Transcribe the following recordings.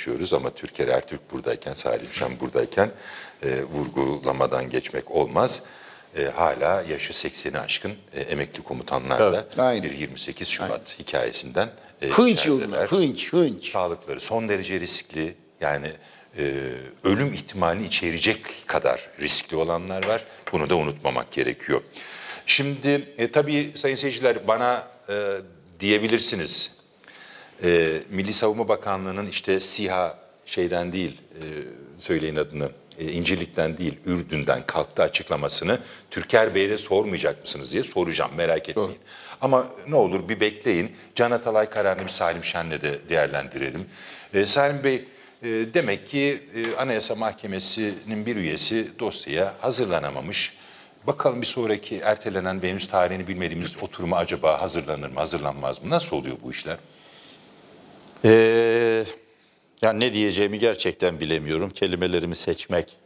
konuşuyoruz ama Türker Ertürk buradayken, Salim Şen buradayken e, vurgulamadan geçmek olmaz. E, hala yaşı 80'i aşkın e, emekli komutanlar da Evet, aynen. bir 28 Şubat hikayesinden e, Hınç yoluna, hınç, hınç. Sağlıkları son derece riskli yani e, ölüm ihtimalini içerecek kadar riskli olanlar var. Bunu da unutmamak gerekiyor. Şimdi e, tabii sayın seyirciler bana e, diyebilirsiniz. E, Milli Savunma Bakanlığı'nın işte SİHA şeyden değil, e, söyleyin adını, e, İncirlik'ten değil, Ürdün'den kalktı açıklamasını Türker Bey'e de sormayacak mısınız diye soracağım merak etmeyin. Ama ne olur bir bekleyin. Can Atalay kararını bir Salim Şen'le de değerlendirelim. E, Salim Bey, e, demek ki e, Anayasa Mahkemesi'nin bir üyesi dosyaya hazırlanamamış. Bakalım bir sonraki ertelenen ve henüz tarihini bilmediğimiz oturuma acaba hazırlanır mı, hazırlanmaz mı? Nasıl oluyor bu işler? Ee, ya ne diyeceğimi gerçekten bilemiyorum. Kelimelerimi seçmek,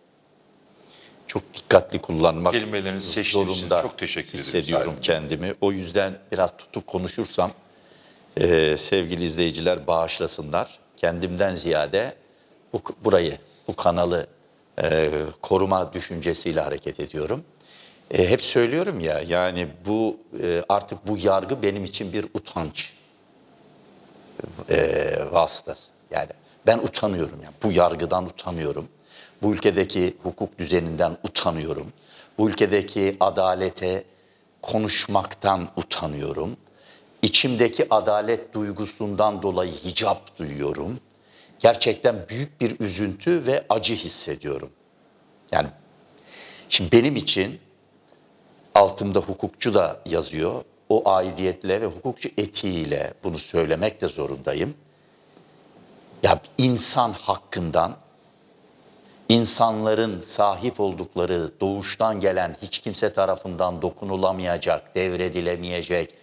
çok dikkatli kullanmak Kelimelerinizi seçtiğiniz için zorunda çok teşekkür ederim hissediyorum Bey. kendimi. O yüzden biraz tutup konuşursam e, sevgili izleyiciler bağışlasınlar. Kendimden ziyade bu burayı, bu kanalı e, koruma düşüncesiyle hareket ediyorum. E, hep söylüyorum ya yani bu e, artık bu yargı benim için bir utanç e, vasıtası. Yani ben utanıyorum yani bu yargıdan utanıyorum. Bu ülkedeki hukuk düzeninden utanıyorum. Bu ülkedeki adalete konuşmaktan utanıyorum. İçimdeki adalet duygusundan dolayı hicap duyuyorum. Gerçekten büyük bir üzüntü ve acı hissediyorum. Yani şimdi benim için altımda hukukçu da yazıyor. O aidiyetle ve hukukçu etiğiyle bunu söylemek de zorundayım. Ya insan hakkından, insanların sahip oldukları doğuştan gelen hiç kimse tarafından dokunulamayacak, devredilemeyecek,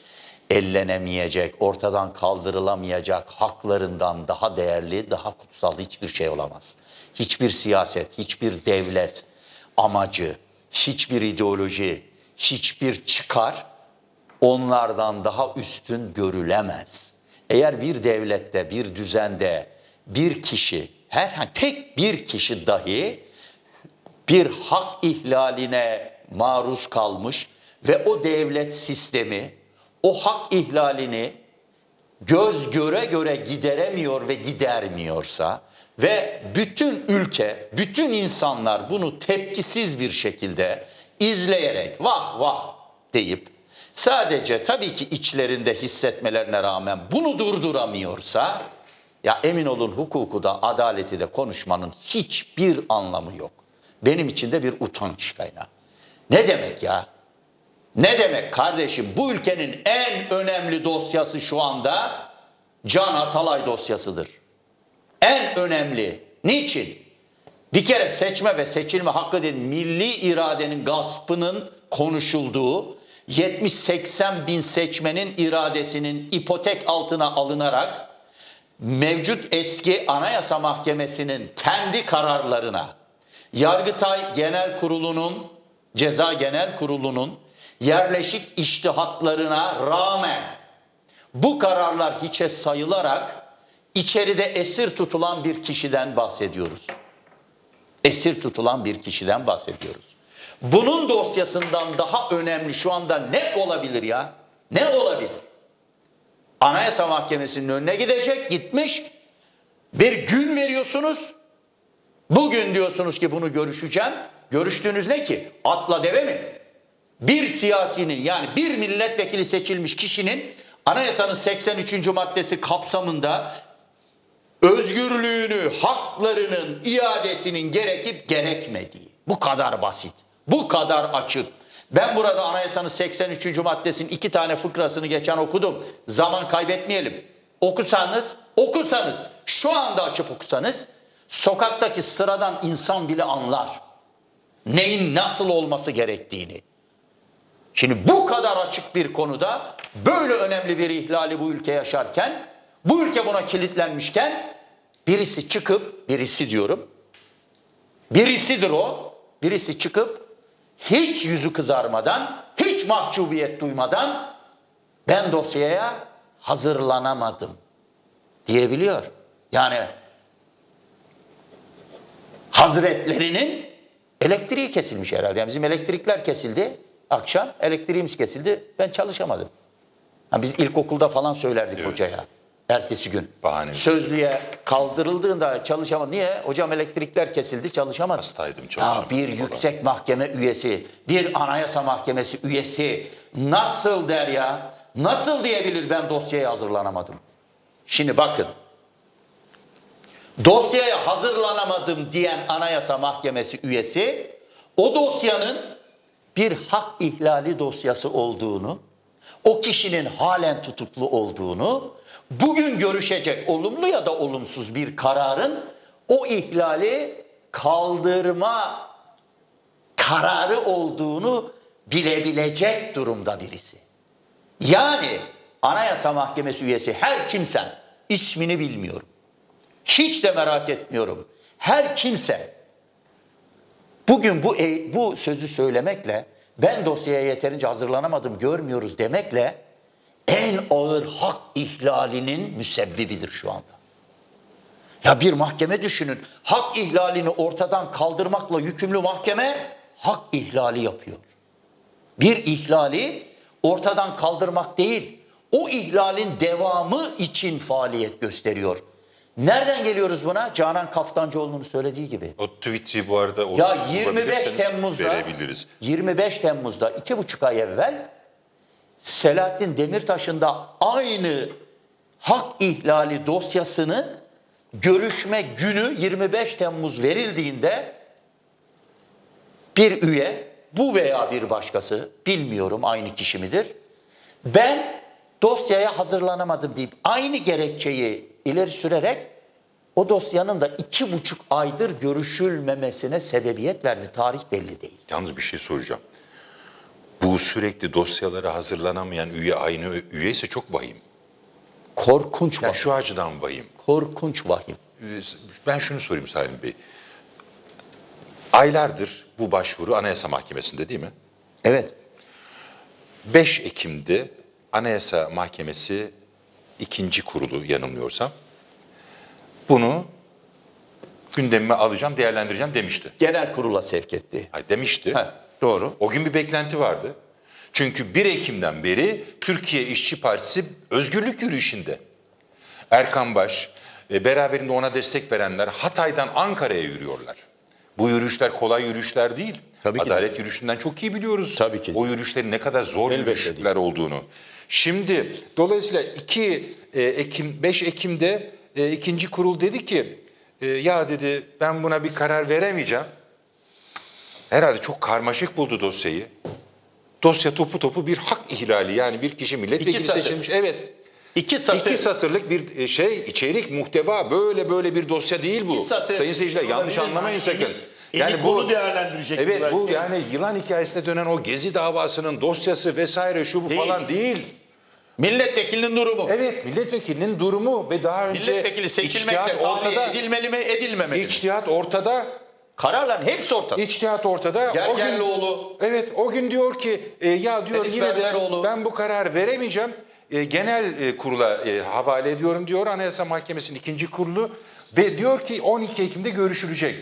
ellenemeyecek, ortadan kaldırılamayacak haklarından daha değerli, daha kutsal hiçbir şey olamaz. Hiçbir siyaset, hiçbir devlet amacı, hiçbir ideoloji, hiçbir çıkar onlardan daha üstün görülemez. Eğer bir devlette, bir düzende bir kişi, herhangi tek bir kişi dahi bir hak ihlaline maruz kalmış ve o devlet sistemi o hak ihlalini göz göre göre gideremiyor ve gidermiyorsa ve bütün ülke, bütün insanlar bunu tepkisiz bir şekilde izleyerek vah vah deyip sadece tabii ki içlerinde hissetmelerine rağmen bunu durduramıyorsa ya emin olun hukuku da adaleti de konuşmanın hiçbir anlamı yok. Benim için de bir utanç kaynağı. Ne demek ya? Ne demek kardeşim? Bu ülkenin en önemli dosyası şu anda Can Atalay dosyasıdır. En önemli. Niçin? Bir kere seçme ve seçilme hakkı değil, milli iradenin gaspının konuşulduğu, 70-80 bin seçmenin iradesinin ipotek altına alınarak mevcut eski Anayasa Mahkemesi'nin kendi kararlarına, Yargıtay Genel Kurulu'nun, Ceza Genel Kurulu'nun yerleşik iştihatlarına rağmen bu kararlar hiçe sayılarak içeride esir tutulan bir kişiden bahsediyoruz. Esir tutulan bir kişiden bahsediyoruz. Bunun dosyasından daha önemli şu anda ne olabilir ya? Ne olabilir? Anayasa Mahkemesi'nin önüne gidecek, gitmiş. Bir gün veriyorsunuz. Bugün diyorsunuz ki bunu görüşeceğim. Görüştüğünüz ne ki? Atla deve mi? Bir siyasinin yani bir milletvekili seçilmiş kişinin anayasanın 83. maddesi kapsamında özgürlüğünü, haklarının iadesinin gerekip gerekmediği. Bu kadar basit. Bu kadar açık. Ben burada anayasanın 83. maddesinin iki tane fıkrasını geçen okudum. Zaman kaybetmeyelim. Okusanız, okusanız, şu anda açıp okusanız sokaktaki sıradan insan bile anlar. Neyin nasıl olması gerektiğini. Şimdi bu kadar açık bir konuda böyle önemli bir ihlali bu ülke yaşarken, bu ülke buna kilitlenmişken birisi çıkıp, birisi diyorum, birisidir o, birisi çıkıp hiç yüzü kızarmadan, hiç mahcubiyet duymadan ben dosyaya hazırlanamadım diyebiliyor. Yani Hazretlerinin elektriği kesilmiş herhalde. Yani bizim elektrikler kesildi. Akşam elektriğimiz kesildi. Ben çalışamadım. Ha biz ilkokulda falan söylerdik Evet. hocaya. Ertesi gün. Bahane. Sözlüğe kaldırıldığında çalışamadı. Niye? Hocam elektrikler kesildi çalışamadı. Hastaydım, Ya çalışamadım bir falan. yüksek mahkeme üyesi, bir anayasa mahkemesi üyesi nasıl der ya? Nasıl diyebilir ben dosyaya hazırlanamadım? Şimdi bakın. Dosyaya hazırlanamadım diyen anayasa mahkemesi üyesi o dosyanın bir hak ihlali dosyası olduğunu, o kişinin halen tutuklu olduğunu, bugün görüşecek olumlu ya da olumsuz bir kararın o ihlali kaldırma kararı olduğunu bilebilecek durumda birisi. Yani Anayasa Mahkemesi üyesi her kimsen ismini bilmiyorum. Hiç de merak etmiyorum. Her kimse bugün bu e- bu sözü söylemekle ben dosyaya yeterince hazırlanamadım görmüyoruz demekle en ağır hak ihlalinin müsebbibidir şu anda. Ya bir mahkeme düşünün. Hak ihlalini ortadan kaldırmakla yükümlü mahkeme hak ihlali yapıyor. Bir ihlali ortadan kaldırmak değil, o ihlalin devamı için faaliyet gösteriyor. Nereden geliyoruz buna? Canan Kaftancıoğlu'nun söylediği gibi. O tweet'i bu arada Ya olur- 25 bulabilirseniz Temmuz'da verebiliriz. 25 Temmuz'da iki buçuk ay evvel Selahattin Demirtaş'ın da aynı hak ihlali dosyasını görüşme günü 25 Temmuz verildiğinde bir üye bu veya bir başkası bilmiyorum aynı kişi midir? Ben dosyaya hazırlanamadım deyip aynı gerekçeyi ileri sürerek o dosyanın da iki buçuk aydır görüşülmemesine sebebiyet verdi. Tarih belli değil. Yalnız bir şey soracağım. Bu sürekli dosyalara hazırlanamayan üye aynı üye ise çok vahim. Korkunç Yani vahim. şu açıdan vahim. Korkunç vahim. Ee, Ben şunu sorayım Salim Bey. Aylardır bu başvuru Anayasa Mahkemesi'nde değil mi? Evet. 5 Ekim'de Anayasa Mahkemesi ikinci kurulu yanılmıyorsam bunu gündemime alacağım, değerlendireceğim demişti. Genel kurula sevk etti. Ay demişti. Heh, doğru. O gün bir beklenti vardı. Çünkü 1 Ekim'den beri Türkiye İşçi Partisi özgürlük yürüyüşünde. Erkan Baş ve beraberinde ona destek verenler Hatay'dan Ankara'ya yürüyorlar. Bu yürüyüşler kolay yürüyüşler değil. Tabii ki de. Adalet yürüyüşünden çok iyi biliyoruz. Tabii ki de. O yürüyüşlerin ne kadar zor Elbette yürüyüşler olduğunu. Şimdi dolayısıyla 2 e, Ekim 5 Ekim'de e, ikinci kurul dedi ki e, ya dedi ben buna bir karar veremeyeceğim. Herhalde çok karmaşık buldu dosyayı. Dosya topu topu bir hak ihlali yani bir kişi milletvekili İki satır. seçilmiş. Evet. İki satır. İki satırlık bir e, şey içerik muhteva böyle böyle bir dosya değil bu. İki satır. Sayın seyirciler yanlış Olabilir. anlamayın Yani sakın. eli- eli kolu değerlendirecek Evet bu belki. yani yılan hikayesinde dönen o gezi davasının dosyası vesaire şu bu Değil. falan değil. Milletvekilinin durumu. Evet milletvekilinin durumu ve daha önce Milletvekili seçilmekle ortada. edilmeli mi edilmemeli mi? İçtihat ortada. Kararların hepsi ortada. İçtihat ortada. O gün- Gergerlioğlu. Evet o gün diyor ki e, ya diyor Enis yine de ben bu karar veremeyeceğim. E, genel e, kurula e, havale ediyorum diyor Anayasa Mahkemesi'nin ikinci kurulu ve diyor ki 12 Ekim'de görüşülecek.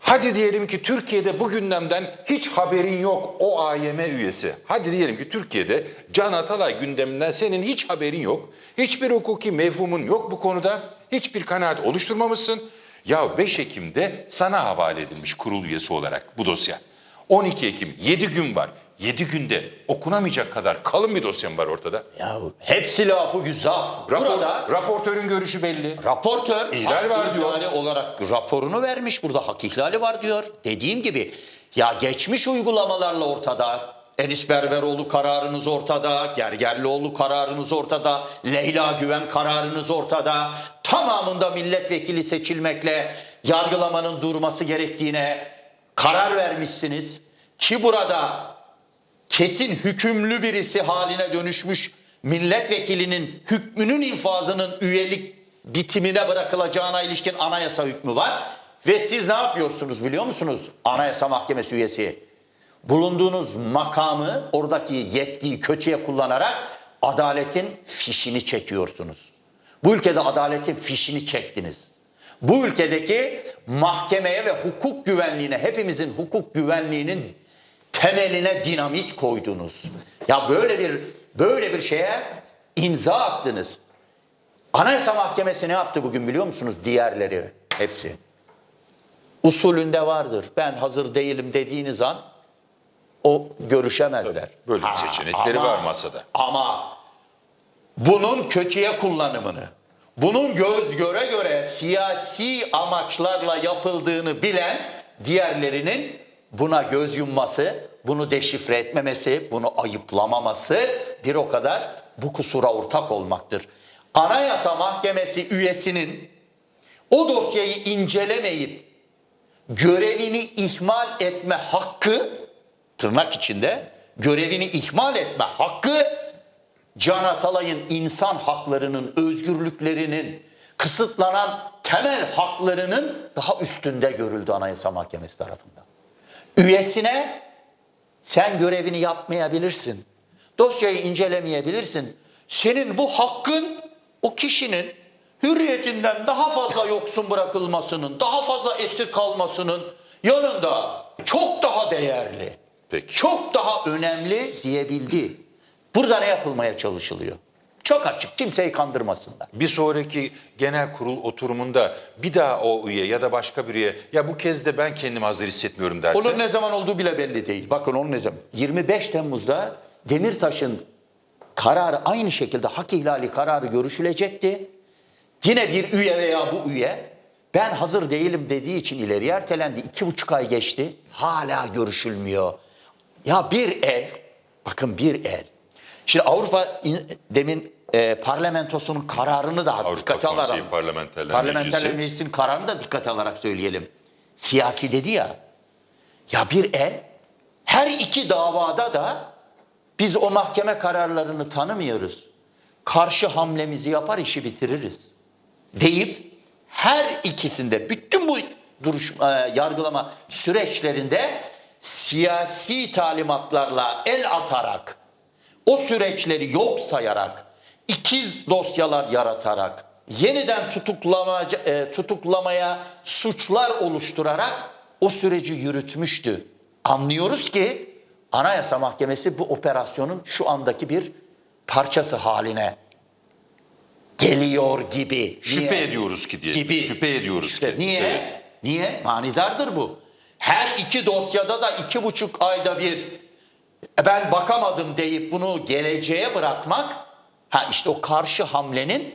Hadi diyelim ki Türkiye'de bu gündemden hiç haberin yok o AYM üyesi. Hadi diyelim ki Türkiye'de Can Atalay gündeminden senin hiç haberin yok. Hiçbir hukuki mevhumun yok bu konuda. Hiçbir kanaat oluşturmamışsın. Ya 5 Ekim'de sana havale edilmiş kurul üyesi olarak bu dosya. 12 Ekim 7 gün var. 7 günde okunamayacak kadar kalın bir dosyam var ortada. Ya hepsi lafı güzaf. Rapor, Burada raportörün görüşü belli. raportör İhlal var diyor. olarak raporunu vermiş. Burada hak ihlali var diyor. Dediğim gibi ya geçmiş uygulamalarla ortada. Enis Berberoğlu kararınız ortada, Gergerlioğlu kararınız ortada, Leyla Güven kararınız ortada. Tamamında milletvekili seçilmekle yargılamanın durması gerektiğine karar vermişsiniz. Ki burada kesin hükümlü birisi haline dönüşmüş milletvekilinin hükmünün infazının üyelik bitimine bırakılacağına ilişkin anayasa hükmü var. Ve siz ne yapıyorsunuz biliyor musunuz? Anayasa Mahkemesi üyesi. Bulunduğunuz makamı, oradaki yetkiyi kötüye kullanarak adaletin fişini çekiyorsunuz. Bu ülkede adaletin fişini çektiniz. Bu ülkedeki mahkemeye ve hukuk güvenliğine, hepimizin hukuk güvenliğinin temeline dinamit koydunuz. Ya böyle bir böyle bir şeye imza attınız. Anayasa Mahkemesi ne yaptı bugün biliyor musunuz? Diğerleri hepsi. Usulünde vardır. Ben hazır değilim dediğiniz an o görüşemezler. Böyle bir seçenekleri ama- var masada. Ama bunun kötüye kullanımını, bunun göz göre göre siyasi amaçlarla yapıldığını bilen diğerlerinin buna göz yumması, bunu deşifre etmemesi, bunu ayıplamaması bir o kadar bu kusura ortak olmaktır. Anayasa Mahkemesi üyesinin o dosyayı incelemeyip görevini ihmal etme hakkı tırnak içinde görevini ihmal etme hakkı Can Atalay'ın insan haklarının, özgürlüklerinin, kısıtlanan temel haklarının daha üstünde görüldü Anayasa Mahkemesi tarafından. Üyesine sen görevini yapmayabilirsin. Dosyayı incelemeyebilirsin. Senin bu hakkın o kişinin hürriyetinden daha fazla yoksun bırakılmasının, daha fazla esir kalmasının yanında çok daha değerli, Peki. çok daha önemli diyebildi. Burada ne yapılmaya çalışılıyor? Çok açık, kimseyi kandırmasınlar. Bir sonraki genel kurul oturumunda bir daha o üye ya da başka bir üye ya bu kez de ben kendimi hazır hissetmiyorum derse. Onun ne zaman olduğu bile belli değil. Bakın onun ne zaman. 25 Temmuz'da Demirtaş'ın kararı aynı şekilde hak ihlali kararı görüşülecekti. Yine bir üye veya bu üye ben hazır değilim dediği için ileri ertelendi. İki buçuk ay geçti. Hala görüşülmüyor. Ya bir el, bakın bir el. Şimdi Avrupa in- demin e, parlamentosunun kararını da Avrupa dikkate alarak. Parlamenterler Parlamenterler. Meclisi'nin kararını da dikkate alarak söyleyelim. Siyasi dedi ya. Ya bir el her iki davada da biz o mahkeme kararlarını tanımıyoruz. Karşı hamlemizi yapar işi bitiririz. Deyip her ikisinde bütün bu duruş e, yargılama süreçlerinde siyasi talimatlarla el atarak o süreçleri yok sayarak ikiz dosyalar yaratarak yeniden tutuklama, e, tutuklamaya suçlar oluşturarak o süreci yürütmüştü. Anlıyoruz ki Anayasa Mahkemesi bu operasyonun şu andaki bir parçası haline geliyor gibi. Şüphe Niye? ediyoruz ki diye. Gibi. Şüphe ediyoruz İşte ki. Niye? Evet. Niye? Manidardır bu. Her iki dosyada da iki buçuk ayda bir "E, ben bakamadım deyip bunu geleceğe bırakmak ha işte o karşı hamlenin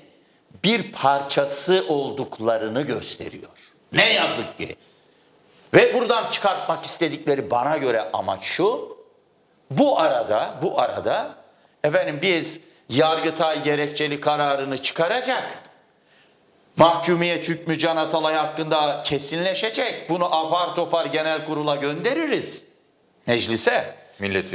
bir parçası olduklarını gösteriyor. Ne yazık ki. Ve buradan çıkartmak istedikleri bana göre amaç şu. Bu arada, bu arada efendim biz Yargıtay gerekçeli kararını çıkaracak. Mahkumiyet hükmü Can Atalay hakkında kesinleşecek. Bunu apar topar genel kurula göndeririz. Meclise.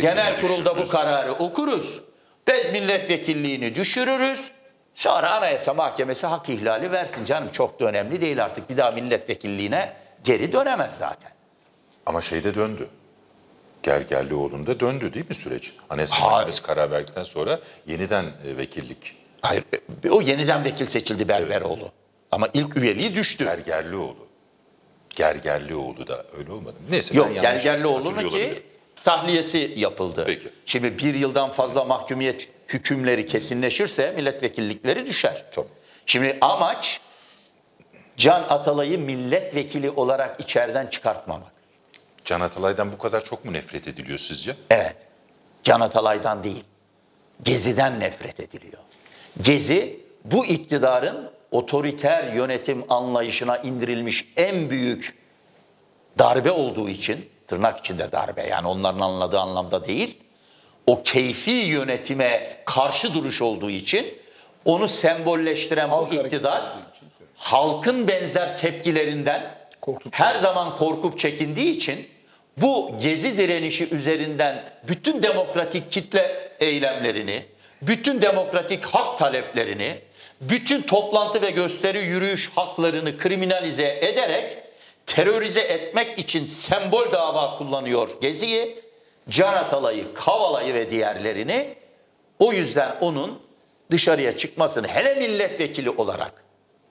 Genel kurulda bu düşürürüz. kararı okuruz. Biz milletvekilliğini düşürürüz. Sonra Anayasa Mahkemesi hak ihlali versin canım. Çok da önemli değil artık. Bir daha milletvekilliğine geri dönemez zaten. Ama şeyde döndü. Gergerlioğlu'nda döndü değil mi süreç? Anayasa Hayır. Mahkemesi karar verdikten sonra yeniden e, vekillik. Hayır, e, o yeniden vekil seçildi Berberoğlu. Ama ilk üyeliği düştü. Gergerlioğlu. Gergerlioğlu da öyle olmadı mı? Neyse Yok, ben hatırlıyor ki tahliyesi yapıldı. Peki. Şimdi bir yıldan fazla mahkumiyet hükümleri kesinleşirse milletvekillikleri düşer. Tamam. Şimdi amaç Can Atalay'ı milletvekili olarak içeriden çıkartmamak. Can Atalay'dan bu kadar çok mu nefret ediliyor sizce? Evet. Can Atalay'dan değil. Gezi'den nefret ediliyor. Gezi bu iktidarın otoriter yönetim anlayışına indirilmiş en büyük darbe olduğu için, tırnak içinde darbe yani onların anladığı anlamda değil, o keyfi yönetime karşı duruş olduğu için onu sembolleştiren Halk bu iktidar halkın benzer tepkilerinden Korkup- her zaman korkup çekindiği için bu gezi direnişi üzerinden bütün demokratik kitle eylemlerini, bütün demokratik hak taleplerini, bütün toplantı ve gösteri yürüyüş haklarını kriminalize ederek terörize etmek için sembol dava kullanıyor Gezi'yi, Can Atalay'ı, Kavala'yı ve diğerlerini o yüzden onun dışarıya çıkmasını hele milletvekili olarak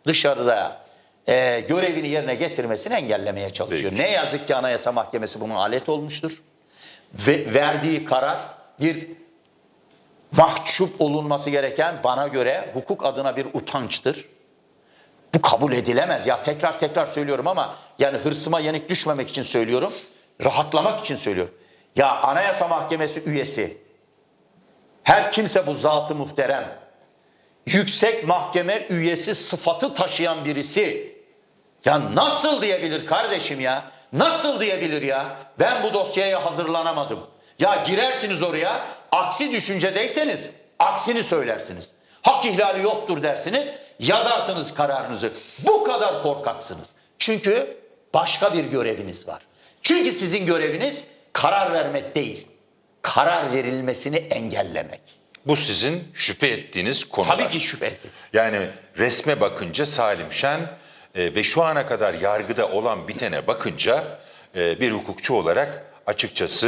dışarıda e, görevini yerine getirmesini engellemeye çalışıyor. Peki. Ne yazık ki Anayasa Mahkemesi buna alet olmuştur. Ve verdiği karar bir mahcup olunması gereken bana göre hukuk adına bir utançtır. Bu kabul edilemez. Ya tekrar tekrar söylüyorum ama yani hırsıma yenik düşmemek için söylüyorum. Rahatlamak için söylüyorum. Ya Anayasa Mahkemesi üyesi her kimse bu zatı muhterem yüksek mahkeme üyesi sıfatı taşıyan birisi ya nasıl diyebilir kardeşim ya? Nasıl diyebilir ya? Ben bu dosyaya hazırlanamadım. Ya girersiniz oraya, aksi düşüncedeyseniz aksini söylersiniz. Hak ihlali yoktur dersiniz, yazarsınız kararınızı. Bu kadar korkaksınız. Çünkü başka bir göreviniz var. Çünkü sizin göreviniz karar vermek değil, karar verilmesini engellemek. Bu sizin şüphe ettiğiniz konular. Tabii ki şüphe ettim. Yani resme bakınca Salim Şen e, ve şu ana kadar yargıda olan bitene bakınca e, bir hukukçu olarak açıkçası